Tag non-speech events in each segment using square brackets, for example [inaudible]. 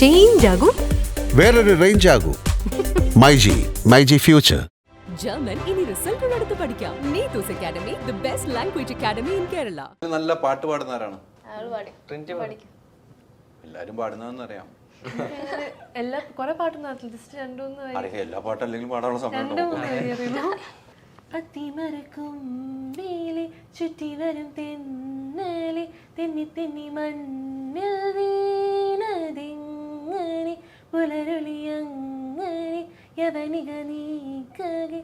Change ആകും. വേറൊരു range ആകൂ. മൈജി മൈജി ഫ്യൂച്ചർ ജർമ്മൻ ഇനി റിസൾട്ടുകൾ എടുത്ത് പഠിക്കാം. Neethu's academy the best language academy in Kerala നല്ല പാട്ട് പാടുന്ന ആരാണ്? അയാൾ പാടി. പഠിക്കും. എല്ലാരും എല്ലാ കുറെ ജസ്റ്റ് രണ്ടുമൂന്ന് അറിയാം എല്ലാ പാട്ടും പാടാനുള്ള സമയം ചുറ്റി വരും തെന്നലെ തെന്നി തെന്നി വീണതിങ്ങനെ പുലരൊളിയങ്ങനെ യവനിക നീക്കകെ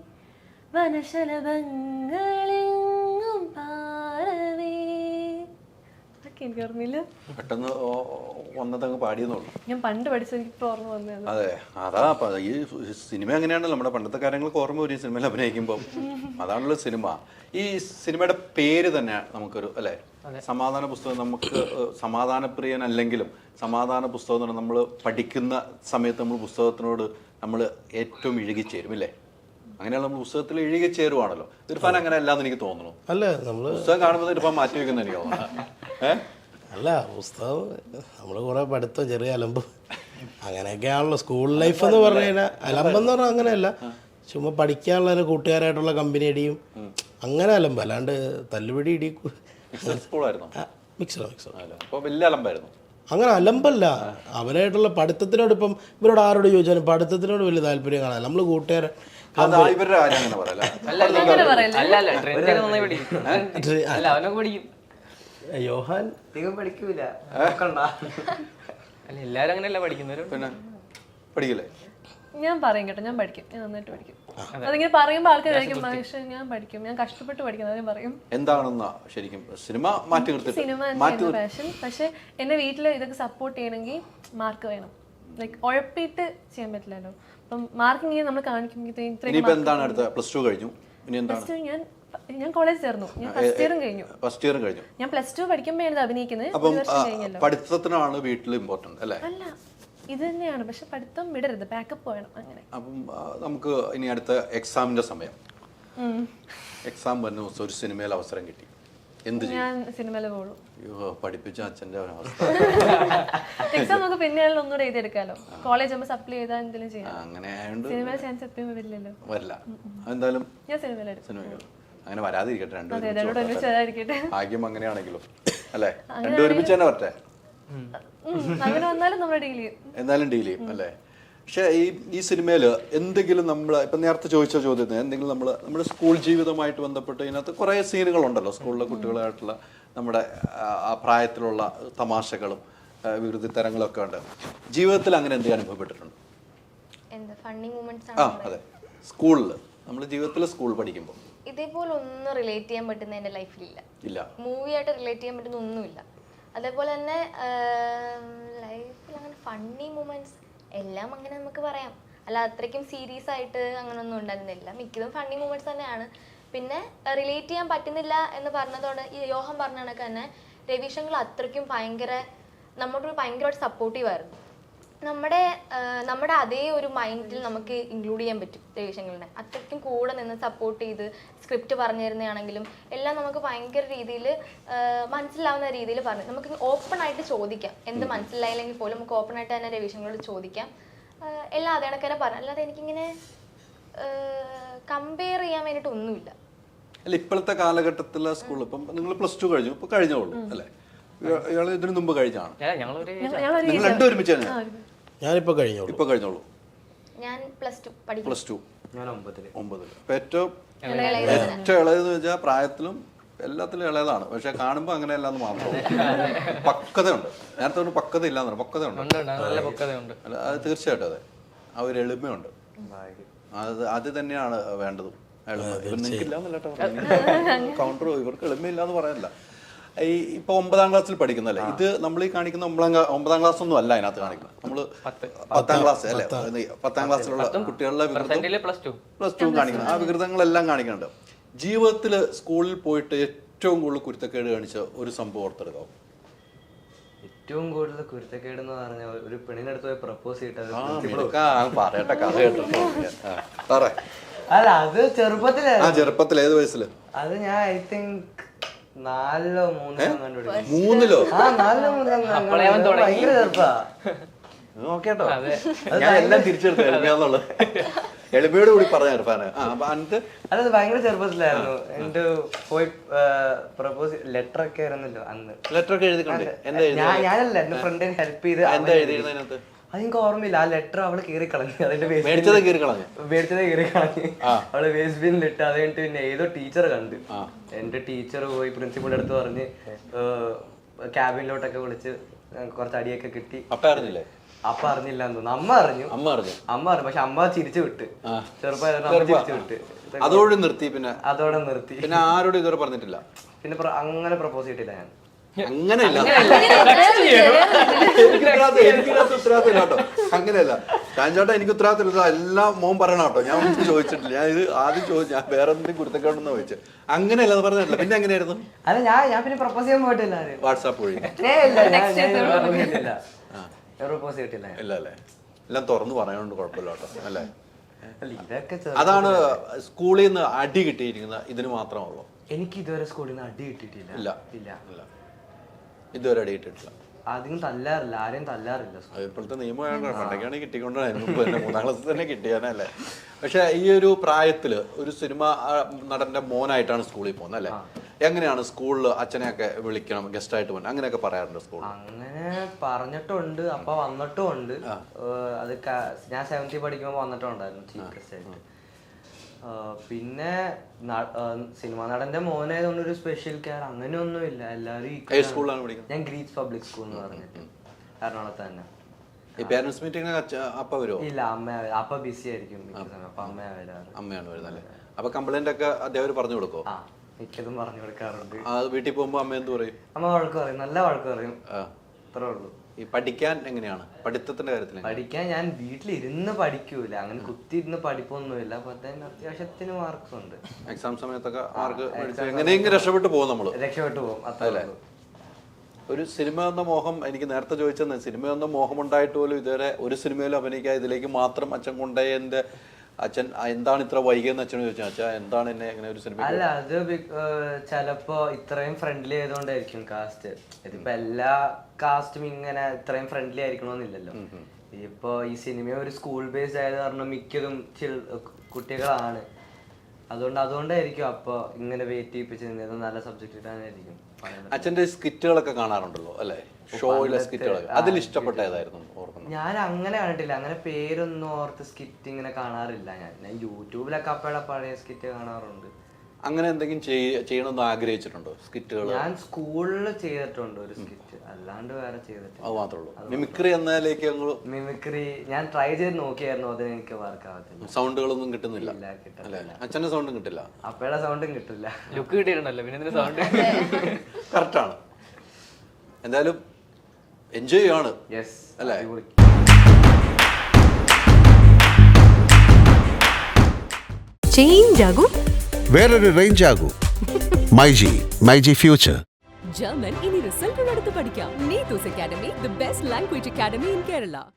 വനശലഭങ്ങളെങ്ങും പാറവേ. ഒക്കെ എനിക്ക് ഓർമ്മയില്ല. പെട്ടെന്ന് വന്നതങ്ങ് പാടിയെന്നുള്ളൂ ഞാൻ പണ്ട് പഠിച്ച എനിക്ക് ഇപ്പോൾ ഓർമ്മ വന്നത് അതെ. അതാ അപ്പൊ ഈ സിനിമ എങ്ങനെയാണല്ലോ നമ്മുടെ പണ്ടത്തെ കാര്യങ്ങൾക്ക് ഓർമ്മ വരും സിനിമയിൽ അഭിനയിക്കുമ്പോൾ അതാണല്ലോ സിനിമ. ഈ സിനിമയുടെ പേര് തന്നെ നമുക്കൊരു അല്ലെ? സമാധാന പുസ്തകം നമുക്ക് സമാധാനപ്രിയനല്ലെങ്കിലും സമാധാന പുസ്തകം എന്ന് പറഞ്ഞാൽ നമ്മൾ പഠിക്കുന്ന സമയത്ത് നമ്മൾ പുസ്തകത്തിനോട് നമ്മൾ ഏറ്റവും ഇഴുകിച്ചേരും ഇല്ലേ? അങ്ങനെയുള്ള നമ്മൾ പുസ്തകത്തിൽ ഇഴുകിച്ചേരുവാണല്ലോ ഇർഫാൻ അങ്ങനെ അല്ലാന്ന് എനിക്ക് തോന്നുന്നു. അല്ല നമ്മൾ പുസ്തകം കാണുമ്പോൾ ഇർഫാൻ മാറ്റി വെക്കുന്ന എനിക്ക് തോന്നുന്നു. ഏഹ് അല്ല പുസ്തകം നമ്മൾ കുറെ പഠിത്തം ചെറിയ അലമ്പ്. അങ്ങനെയൊക്കെയാണല്ലോ സ്കൂൾ ലൈഫ് എന്ന് പറഞ്ഞു കഴിഞ്ഞാൽ അലമ്പെന്ന് പറഞ്ഞാൽ അങ്ങനെയല്ല. ചുമ്മാ പഠിക്കാനുള്ള കൂട്ടുകാരായിട്ടുള്ള കമ്പനി അടിയും അങ്ങനെ അലമ്പ്. അല്ലാണ്ട് തല്ലുപിടി ഇടി മിക്സഡോ മിക്സഡോ അങ്ങനെ അലമ്പല്ല. അവരായിട്ടുള്ള പഠിത്തത്തിനോട് ഇപ്പം ഇവരോട് ആരോട് ചോദിച്ചാലും പഠിത്തത്തിനോട് വലിയ താല്പര്യം കാണാൻ നമ്മൾ കൂട്ടുകാരെ യോഹാൻ? പഠിക്കൂല. എല്ലാരും അങ്ങനെയല്ല പഠിക്കുന്നവരും? പിന്നെ പഠിക്കില്ലേ? ഞാൻ പറയും കേട്ടോ ഞാൻ പഠിക്കും. ഞാൻ നന്നായിട്ട് പഠിക്കും. അതിങ്ങനെ പറയുമ്പോൾ ആൾക്കാർ പക്ഷേ ഞാൻ പഠിക്കും. ഞാൻ കഷ്ടപ്പെട്ട് പഠിക്കും അത് പറയും. എന്താണെന്നാ ശരിക്കും സിനിമ മാറ്റി നിർത്തിട്ട് സിനിമ മാറ്റി പാഷൻ പക്ഷെ എന്റെ വീട്ടിൽ ഇതൊക്കെ സപ്പോർട്ട് ചെയ്യണമെങ്കിൽ മാർക്ക് വേണം. ലൈക്ക് ഉഴപ്പിട്ട് ചെയ്യാൻ പറ്റില്ലല്ലോ. അപ്പം മാർക്ക് ഇങ്ങനെ നമ്മൾ കാണിക്കുമ്പോൾ എന്താണ് അടുത്ത? പ്ലസ് ടു കഴിഞ്ഞു. ഇനി എന്താണ്? First ഞാൻ ഞാൻ കോളേജ് ചേർന്നു. ഞാൻ ഫസ്റ്റ് ഇയറും കഴിഞ്ഞു. ഫസ്റ്റ് ഇയറും കഴിഞ്ഞു. ഞാൻ പ്ലസ് ടു പഠിക്കുമ്പോഴാണ് അഭിനയിക്കുന്നത്. പഠിത്തത്തിനാണ് വീട്ടിൽ ഇമ്പോർട്ടന്റ് അല്ലേ? അല്ല. ഇത് തന്നെയാണ് പക്ഷെ പഠിത്തം വിടരുത്. ബാക്കപ്പ് വേണം അങ്ങനെ. അപ്പം നമുക്ക് ഇനി അടുത്ത എക്സാമിന്റെ സമയം. എക്സാം വരുന്ന ദിവസം ഒരു സിനിമയിൽ അവസരം കിട്ടി. എന്ത് ഞാൻ സിനിമയിൽ പോകുള്ളൂ അയ്യോ പഠിപ്പിച്ച അച്ഛന്റെ അവസ്ഥ. [laughs] എക്സാം നമുക്ക് പിന്നെയാണെങ്കിലും ഒന്നുകൂടെ എഴുതിയെടുക്കാലോ. കോളേജ് ആകുമ്പോൾ സപ്ലൈ ചെയ്താൽ എന്തെങ്കിലും ആ, ചെയ്യാം അങ്ങനെ ആയതുകൊണ്ട് ചാൻസ് എപ്പോഴും വരില്ലല്ലോ. വരില്ല. എന്തായാലും ഞാൻ അങ്ങനെ വരാതിരിക്കട്ടെ രണ്ടുപേരും ഭാഗ്യം അങ്ങനെയാണെങ്കിലും. അല്ലേ? രണ്ടുപേരും തന്നെ വരട്ടെ. ഉം, അങ്ങനെ വന്നാലും നമ്മൾ ഡീൽ ചെയ്യും. എന്നാലും ഡീൽ ചെയ്യും അല്ലേ? പക്ഷെ ഈ ഈ സിനിമയിൽ എന്തെങ്കിലും നമ്മൾ ഇപ്പം നേരത്തെ ചോദിച്ച ചോദ്യത്തിന് എന്തെങ്കിലും നമ്മൾ നമ്മുടെ സ്കൂൾ ജീവിതമായിട്ട് ബന്ധപ്പെട്ട് ഇതിനകത്ത് കുറേ സീനുകളുണ്ടല്ലോ സ്കൂളിലെ കുട്ടികളായിട്ടുള്ള നമ്മുടെ ആ, പ്രായത്തിലുള്ള തമാശകളും വിവൃതി തരങ്ങളും ഒക്കെ ഉണ്ട്. ജീവിതത്തിൽ അങ്ങനെ എന്തെങ്കിലും അനുഭവപ്പെട്ടിട്ടുണ്ട്? എന്താ ഫണ്ണി മൂമെന്റ്സ് ആ അതെ. സ്കൂളിൽ നമ്മൾ ജീവിതത്തിൽ സ്കൂൾ പഠിക്കുമ്പോൾ ഇതേപോലെ ഒന്നും റിലേറ്റ് ചെയ്യാൻ പറ്റുന്ന എന്റെ ലൈഫിലില്ല ഇല്ല. മൂവി ആയിട്ട് റിലേറ്റ് ചെയ്യാൻ പറ്റുന്ന ഒന്നുമില്ല. അതേപോലെ തന്നെ ലൈഫിൽ അങ്ങനെ ഫണ്ണി മൂമെന്റ്സ് എല്ലാം അങ്ങനെ നമുക്ക് പറയാം. അല്ല അത്രയ്ക്കും സീരിയസ് ആയിട്ട് അങ്ങനൊന്നും ഉണ്ടായിരുന്നില്ല. മിക്കതും ഫണ്ണി മൂമെന്റ്സ് തന്നെയാണ്. പിന്നെ റിലേറ്റ് ചെയ്യാൻ പറ്റുന്നില്ല എന്ന് പറഞ്ഞതോടെ ഈ യോഹം പറഞ്ഞ കണക്ക് തന്നെ രവിശങ്കർ അത്രയ്ക്കും ഭയങ്കര നമ്മോട് ഭയങ്കരമായിട്ട് സപ്പോർട്ടീവ് ആയിരുന്നു. നമ്മുടെ നമ്മുടെ അതേ ഒരു മൈൻഡിൽ നമുക്ക് ഇൻക്ലൂഡ് ചെയ്യാൻ പറ്റും രവിശങ്കറിനെ അത്രയ്ക്കും കൂടെ നിന്ന് സപ്പോർട്ട് ചെയ്ത് സ്ക്രിപ്റ്റ് പറഞ്ഞു തരുന്നതാണെങ്കിലും എല്ലാം നമുക്ക് ഭയങ്കര രീതിയിൽ മനസ്സിലാവുന്ന രീതിയിൽ പറഞ്ഞു. നമുക്ക് ഓപ്പൺ ആയിട്ട് ചോദിക്കാം. എന്ത് മനസ്സിലായില്ലെങ്കിൽ പോലും നമുക്ക് ഓപ്പൺ ആയിട്ട് തന്നെ രവിശങ്കറോട് ചോദിക്കാം. എല്ലാ എല്ലാം അതേ കണക്കാരെ പറഞ്ഞു. അല്ലാതെ എനിക്കിങ്ങനെ കമ്പയർ ചെയ്യാൻ വേണ്ടിയിട്ട് ഒന്നുമില്ല അല്ല ഇപ്പോഴത്തെ കാലഘട്ടത്തിലെ സ്കൂൾ ഇപ്പം നിങ്ങൾ പ്ലസ് ടു കഴിഞ്ഞു. ഇപ്പം കഴിഞ്ഞോളൂ അല്ലേ? ഇയാൾ ഇതിനു മുമ്പ് കഴിഞ്ഞാണ് നിങ്ങൾ രണ്ടും ഒരുമിച്ച് തന്നെ? ഞാനിപ്പോൾ കഴിഞ്ഞോളൂ. ഇപ്പൊ കഴിഞ്ഞോളൂ. ഞാൻ പ്ലസ് ടു പഠിക്കും പ്ലസ് ടു. ഞാൻ ഒമ്പതിൽ. അപ്പൊ ഏറ്റവും ഏറ്റവും ഇളയതെന്ന് വെച്ചാൽ പ്രായത്തിലും എല്ലാത്തിലും ഇളയതാണ്. പക്ഷെ കാണുമ്പോൾ അങ്ങനെയല്ല എന്ന് മാത്രം പക്വതയുണ്ട്. നേരത്തെ ഒരു പക്വത ഇല്ലാന്ന് പറഞ്ഞു പക്വതയുണ്ട്. ഉണ്ട് ഉണ്ട്. നല്ല പൊക്കതയുണ്ട് അല്ല അത് തീർച്ചയായിട്ടും അതെ. ആ ഒരു എളിമയുണ്ട്. അത് അത് തന്നെയാണ് വേണ്ടത്. എളിമ. ഇവർ നിങ്ങൾക്ക് ഇല്ലാന്നല്ല കൗണ്ടർ ഇവർക്ക് എളിമയില്ല എന്ന് പറയാനില്ല. ഈ ഇപ്പൊ ഒമ്പതാം ക്ലാസ്സിൽ പഠിക്കുന്നല്ലേ? ഇത് നമ്മൾ ഈ കാണിക്കുന്ന ഒമ്പതാം ഒമ്പതാം ക്ലാസ് ഒന്നും അല്ല അതിനകത്ത് കാണിക്കുന്നത്. നമ്മൾ പത്താം. ക്ലാസ് അല്ലെ? പത്താം. ക്ലാസ്സിലുള്ള കുട്ടികളുടെ വികൃതം പ്ലസ് ടു പ്ലസ് ടു കാണിക്കുന്നത് ആ വികൃതങ്ങളെല്ലാം കാണിക്കുന്നുണ്ട്. ജീവിതത്തിൽ സ്കൂളിൽ പോയിട്ട് ഏറ്റവും കൂടുതൽ കുരുത്തക്കേട് കാണിച്ച ഒരു സംഭവം ഓർത്തെടുക്കാം ഏറ്റവും കൂടുതൽ കുരുത്തക്കേട് എന്ന് പറഞ്ഞ ഒരു പെണ്ണിനടുത്ത് പോയി പ്രപ്പോസ് ചെയ്തിട്ട് അല്ല അത് ചെറുപ്പത്തിലായിരുന്നു. ആ ചെറുപ്പത്തിൽ ഏത് വയസ്സിൽ? അത് ഞാൻ ഐ തിങ്ക് നാലിലോ മൂന്നിലോ കണ്ടുപിടിക്കും മൂന്നിലോ? ആ നാലിലോ മൂന്നിലോ അപ്പളേ അവൻ തുടങ്ങി. ഭയങ്കര ചെറുപ്പാ. നോക്കേട്ടോ ഞാൻ എല്ലാം തിരിച്ചെടുത്തു എളിമയാന്നുള്ളത് എളിമയോട് കൂടി പറഞ്ഞ ഇർഫാന് അല്ലത് ഭയങ്കര ചെറുപ്പത്തിലായിരുന്നു. എന്റെ പോയി പ്രപ്പോസ് ലെറ്റർ ഒക്കെ ആയിരുന്നല്ലോ അന്ന്. ലെറ്റർ ഒക്കെ എഴുതിക്കണ്ടേ. എന്താ എഴുതി ഞാനല്ല എന്റെ ഫ്രണ്ടിനെ ഹെൽപ്പ് ചെയ്ത് എന്താ എഴുതിയിരുന്നതിനകത്ത് അതെനിക്ക് ഓർമ്മയില്ല. ആ ലെറ്റർ അവൾ കീറി കളഞ്ഞു. അതിന്റെ മേടിച്ചത് കീറി കളഞ്ഞു. മേടിച്ചത് കീറി കളഞ്ഞു. അവൾ വേസ്റ്റ് ബിന്നിൽ ഇട്ട് അത് കഴിഞ്ഞിട്ട് പിന്നെ ഏതോ ടീച്ചർ കണ്ട്. എന്റെ ടീച്ചർ പോയി പ്രിൻസിപ്പളിന്റെ അടുത്ത് പറഞ്ഞ് ക്യാബിനിലോട്ടൊക്കെ വിളിച്ച് കുറച്ച് അടിയൊക്കെ കിട്ടി. അപ്പ അറിഞ്ഞില്ലേ? അപ്പ അറിഞ്ഞില്ല എന്തോന്നു അമ്മ അറിഞ്ഞു. അമ്മ അറിഞ്ഞു. അമ്മ അറിഞ്ഞു. പക്ഷെ അമ്മ ചിരിച്ചു വിട്ട്. ചെറുപ്പം അതോടെ നിർത്തി പിന്നെ. അതോടെ നിർത്തി. പിന്നെ ആരോടും ഇതുവരെ പറഞ്ഞിട്ടില്ല. പിന്നെ അങ്ങനെ പ്രപ്പോസ് ചെയ്തിട്ടില്ല ഞാൻ. അങ്ങനെയല്ല. എനിക്ക് ഉത്തരവാദിത്തം- എനിക്കിതിനകത്ത് ഉത്തരവാദിത്തം ഇല്ല കേട്ടോ. അങ്ങനെയല്ല. ചാഞ്ചോട്ട എനിക്ക് ഉത്തരവാദിത്തം ഇല്ല എല്ലാം മോൻ പറയണം കേട്ടോ. ഞാൻ ഒന്നും ചോദിച്ചിട്ടില്ല. ഞാൻ ഇത് ആദ്യം ചോദിച്ചു. ഞാൻ വേറെ എന്തെങ്കിലും കുരുത്തക്കേടെന്ന് ചോദിച്ചു. അങ്ങനെയല്ല അത് പറഞ്ഞിട്ടില്ല. പിന്നെ എങ്ങനെയായിരുന്നു? അല്ല ഞാൻ ഞാൻ പിന്നെ പ്രപ്പോസ് ചെയ്യാൻ പോയിട്ടില്ല. വാട്സാപ്പ് വഴി. പ്രപ്പോസ് ചെയ്തിട്ടില്ല. ഇല്ല അല്ലേ എല്ലാം തുറന്നു പറയാനുണ്ട് കുഴപ്പമില്ല കേട്ടോ. അല്ലേ? അല്ല, അതാണ് സ്കൂളിൽ നിന്ന് അടി കിട്ടിയിരിക്കുന്ന ഇതിന് മാത്രമുള്ളൂ എനിക്ക് ഇതുവരെ സ്കൂളിൽ നിന്ന് അടി കിട്ടിയിട്ടില്ല. ഇല്ല. ഇല്ല. ഇല്ല. ഇതുവരെ അടി കിട്ടിയിട്ടില്ല അധികം തല്ലാറില്ല ആരെയും തല്ലാറില്ല അത് ഇപ്പോഴത്തെ നിയമം പണ്ടൊക്കെയാണ് കിട്ടിക്കൊണ്ടായിരുന്നു മുമ്പ് തന്നെ മൂന്നാം ക്ലാസ് തന്നെ കിട്ടിയാനല്ലേ പക്ഷെ ഈ ഒരു പ്രായത്തിൽ ഒരു സിനിമ നടന്റെ മോനായിട്ടാണ് സ്കൂളിൽ പോകുന്നത് അല്ലേ? എങ്ങനെയാണ് സ്കൂളിൽ അച്ഛനെയൊക്കെ വിളിക്കണം ഗസ്റ്റ് ആയിട്ട് പോകണം അങ്ങനെയൊക്കെ പറയാറുണ്ട് സ്കൂളിൽ അങ്ങനെ പറഞ്ഞിട്ടുണ്ട് അപ്പൊ വന്നിട്ടും ഉണ്ട് അത് ഞാൻ സെവൻത്തിൽ പഠിക്കുമ്പോൾ വന്നിട്ടുണ്ടായിരുന്നു ചീഫ് ഗസ്റ്റ് ആയിട്ട് പിന്നെ സിനിമ നടന്റെ മോനായതുകൊണ്ട് ഒരു സ്പെഷ്യൽ കെയർ അങ്ങനെയൊന്നുമില്ല. എല്ലാവരും ഇല്ല. പഠിക്കുന്നത്? ഞാൻ ഗ്രീറ്റ് പബ്ലിക് സ്കൂൾ എന്ന് പറഞ്ഞിട്ട്. എറണാകുളത്ത് തന്നെ. പേരൻസ് അപ്പ വരുമോ ഇല്ല അമ്മ അപ്പ ബിസി ആയിരിക്കും അപ്പൊ അമ്മയാ വരാറ്. അമ്മയാണ് വരുന്നത് അപ്പൊ കംപ്ലൈന്റ് ഒക്കെ അദ്ദേഹം പറഞ്ഞു കൊടുക്കോ മിക്കതും പറഞ്ഞു കൊടുക്കാറുണ്ട്. വീട്ടിൽ പോകുമ്പോ അമ്മ എന്ത് പറയും? അമ്മ വഴക്ക് പറയും നല്ല വഴക്ക് പറയും. അത്രേ ഉള്ളൂ. ഈ പഠിക്കാൻ എങ്ങനെയാണ്? പഠിത്തത്തിന്റെ കാര്യത്തിൽ പഠിക്കാൻ ഞാൻ വീട്ടിലിരുന്ന് പഠിക്കൂല. അങ്ങനെ കുത്തിയിരുന്ന് പഠിപ്പൊന്നുമില്ല. അപ്പൊ അത്യാവശ്യത്തിന് മാർക്ക് ഉണ്ട് എക്സാം സമയത്തൊക്കെ മാർക്ക് എങ്ങനെയെങ്കിലും രക്ഷപ്പെട്ടു പോകും നമ്മൾ. രക്ഷപ്പെട്ടു പോകും. അത്രേ ഒരു സിനിമ എന്ന മോഹം എനിക്ക് നേരത്തെ ചോദിച്ചെന്ന് സിനിമ എന്ന മോഹം ഉണ്ടായിട്ട് പോലും ഇതുവരെ ഒരു സിനിമയിലും അഭിനയിക്കാൻ ഇതിലേക്ക് മാത്രം അച്ഛൻ കൊണ്ടുപോയതിന്റെ അച്ഛൻ എന്താണ് ഇത്ര വൈകിയെന്ന് അച്ഛനോട് ചോദിച്ചാൽ അച്ഛാ എന്താണ് എന്നെ ഇങ്ങനെ ഒരു സിനിമ അല്ല അത് ചിലപ്പോ ഇത്രയും ഫ്രണ്ട്ലി ആയതുകൊണ്ടായിരിക്കും കാസ്റ്റ് ഇതിപ്പോ എല്ലാ കാസ്റ്റും ഇങ്ങനെ ഇത്രയും ഫ്രണ്ട്ലി ആയിരിക്കണമെന്നില്ലല്ലോ ഇപ്പോ ഈ സിനിമ ഒരു സ്കൂൾ ബേസ്ഡ് ആയത് കാരണം മിക്കതും കുട്ടികളാണ്. അതുകൊണ്ട് അതുകൊണ്ടായിരിക്കും അപ്പൊ ഇങ്ങനെ വെയിറ്റ് ചെയ്യിപ്പിച്ച് നിന്നത് നല്ല സബ്ജക്റ്റ് ഇടാനായിരിക്കും. അച്ഛന്റെ സ്കിറ്റുകളൊക്കെ കാണാറുണ്ടല്ലോ അല്ലേ? ഷോയിലെ സ്കിറ്റുകൾ അതിൽ ഇഷ്ടപ്പെട്ട ഏതായിരുന്നു? ഓർക്കുന്നു ഞാൻ അങ്ങനെ കണ്ടിട്ടില്ല. അങ്ങനെ പേരൊന്നും ഓർത്ത് സ്കിറ്റ് ഇങ്ങനെ കാണാറില്ല ഞാൻ. ഞാൻ യൂട്യൂബിലൊക്കെ അപ്പയുടെ പഴയ സ്കിറ്റ് കാണാറുണ്ട്. അങ്ങനെ എന്തെങ്കിലും ചെയ്യണമെന്ന് ആഗ്രഹിച്ചിട്ടുണ്ടോ സ്കിറ്റുകൾ ഞാൻ സ്കൂളിൽ ചെയ്തിട്ടുണ്ട് ഒരു സ്കിറ്റ് അല്ലാണ്ട് വേറെ ചെയ്തിട്ടില്ല. അത് മാത്രമേ ഉള്ളൂ. മിമിക്രി എന്നതിലേക്ക് ഞങ്ങൾ മിമിക്രി ഞാൻ ട്രൈ ചെയ്ത് നോക്കിയായിരുന്നു. അതിന് എനിക്ക് വർക്ക് ആവത്തില്ല. സൗണ്ടുകളൊന്നും കിട്ടുന്നില്ല. ഇല്ല, കിട്ടില്ല അല്ലെ? സൗണ്ടും കിട്ടില്ല? അപ്പയുടെ സൗണ്ടും കിട്ടില്ല. ലുക്ക് കിട്ടിയിട്ടുണ്ടല്ലോ. പിന്നെ [laughs] സൗണ്ട്? സൗണ്ട് കറക്റ്റാണ് എന്തായാലും എൻജോയ് ചെയ്യാണ് യെസ് അല്ലേ? ചേഞ്ച് ആകും. വേറൊരു റേഞ്ച് ആകൂ. മൈജി മൈജി ഫ്യൂച്ചർ ജർമ്മൻ ഇനി റിസൾട്ടുകൾ എടുത്ത് പഠിക്കാം. Neethu's academy the best language academy in Kerala